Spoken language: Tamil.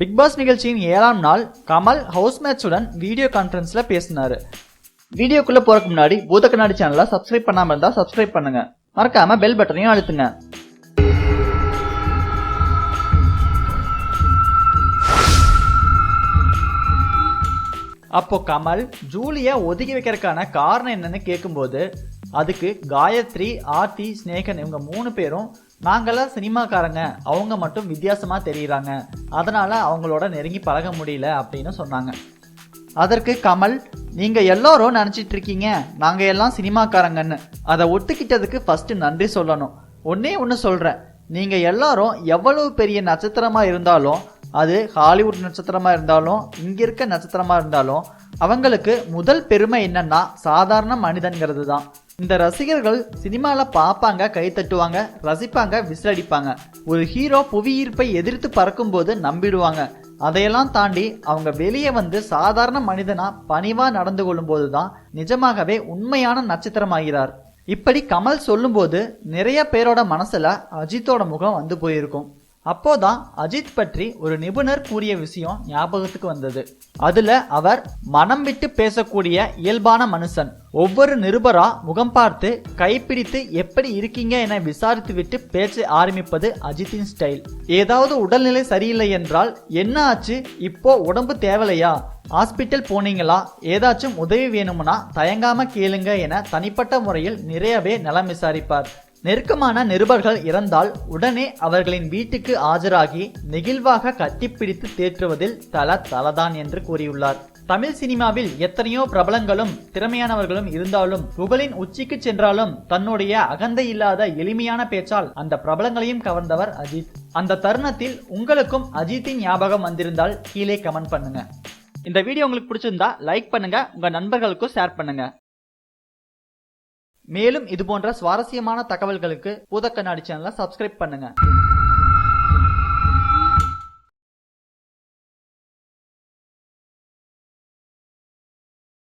பிக் பாஸ் நிகழ்ச்சியின் ஏழாம் நாள் கமல் ஹவுஸ் மேட்சுடன் வீடியோ கான்ஃபரன்ஸில் பேசினார். வீடியோக்குள்ளே போகிறக்கு முன்னாடி பூத கண்ணாடி சேனலை சப்ஸ்கிரைப் பண்ணாமல் இருந்தால் சப்ஸ்கிரைப் பண்ணுங்க. மறக்காமல் பெல் பட்டனையும் அழுத்துங்க. அப்போ கமல் ஜூலியா ஒதுக்கி வைக்கிறதுக்கான காரணம் என்னன்னு கேட்கும்போது அதுக்கு காயத்ரி ஆர்த்தி ஸ்னேகன் இவங்க மூணு பேரும் நாங்களாம் சினிமாக்காரங்க. அவங்க மட்டும் வித்தியாசமாக தெரியுறாங்க. அதனால் அவங்களோட நெருங்கி பழக முடியல அப்படின்னு சொன்னாங்க. அதற்கு கமல் நீங்கள் எல்லோரும் நினச்சிட்டு இருக்கீங்க. நாங்கள் எல்லாம் சினிமாக்காரங்கன்னு. அதை ஒத்துக்கிட்டதுக்கு ஃபஸ்ட்டு நன்றி சொல்லணும். ஒன்றே ஒன்று சொல்கிறேன் நீங்கள் எல்லாரும் எவ்வளவு பெரிய நட்சத்திரமாக இருந்தாலும் அது ஹாலிவுட் நட்சத்திரமாக இருந்தாலும் இங்கே இருக்க நட்சத்திரமாக இருந்தாலும் அவங்களுக்கு முதல் பெருமை என்னன்னா சாதாரண மனிதன்கிறது தான் இந்த ரசிகர்கள் சினிமாவில் பார்ப்பாங்க கை தட்டுவாங்க ரசிப்பாங்க விசிலடிப்பாங்க. ஒரு ஹீரோ புவியீர்ப்பை எதிர்த்து பறக்கும்போது நம்பிடுவாங்க. அதையெல்லாம் தாண்டி அவங்க வெளியே வந்து சாதாரண மனிதனா பணிவா நடந்து கொள்ளும்போது தான் நிஜமாகவே உண்மையான நட்சத்திரமாகிறார். இப்படி கமல் சொல்லும்போது நிறைய பேரோட மனசுல அஜித்தோட முகம் வந்து போயிருக்கும். அப்போதான் அஜித் பற்றி ஒரு நிபுணர் கூறிய விஷயம் ஞாபகத்துக்கு வந்தது. அதுல அவர் மனம் விட்டு பேசக்கூடிய இயல்பான மனுஷன். ஒவ்வொரு நிருபரா முகம் பார்த்து கைப்பிடித்து எப்படி இருக்கீங்க என விசாரித்து விட்டு பேச்சை ஆரம்பிப்பது அஜித்தின் ஸ்டைல் ஏதாவது உடல்நிலை சரியில்லை என்றால் என்ன ஆச்சு? இப்போ உடம்பு தேவலையா? ஹாஸ்பிட்டல் போனீங்களா? ஏதாச்சும் உதவி வேணும்னா தயங்காம கேளுங்க என தனிப்பட்ட முறையில் நிறையவே நலம் விசாரிப்பார். நெருக்கமான நிருபர்கள் இறந்தால் உடனே அவர்களின் வீட்டுக்கு ஆஜராகி நெகிழ்வாக கட்டிப்பிடித்து தேற்றுவதில் தல தலதான் என்று கூறியுள்ளார். தமிழ் சினிமாவில் எத்தனையோ பிரபலங்களும் திறமையானவர்களும் இருந்தாலும் புகழின் உச்சிக்கு சென்றாலும் தன்னுடைய அகந்தை இல்லாத எளிமையான பேச்சால் அந்த பிரபலங்களையும் கவர்ந்தவர் அஜித். அந்த தருணத்தில் உங்களுக்கும் அஜித்தின் ஞாபகம் வந்திருந்தால் கீழே கமெண்ட் பண்ணுங்க. இந்த வீடியோ உங்களுக்கு பிடிச்சிருந்தா லைக் பண்ணுங்க உங்க நண்பர்களுக்கும் ஷேர் பண்ணுங்க. மேலும் இது போன்ற சுவாரஸ்யமான தகவல்களுக்கு பூதக்கண்ணாடி சேனலை சப்ஸ்கிரைப் பண்ணுங்க.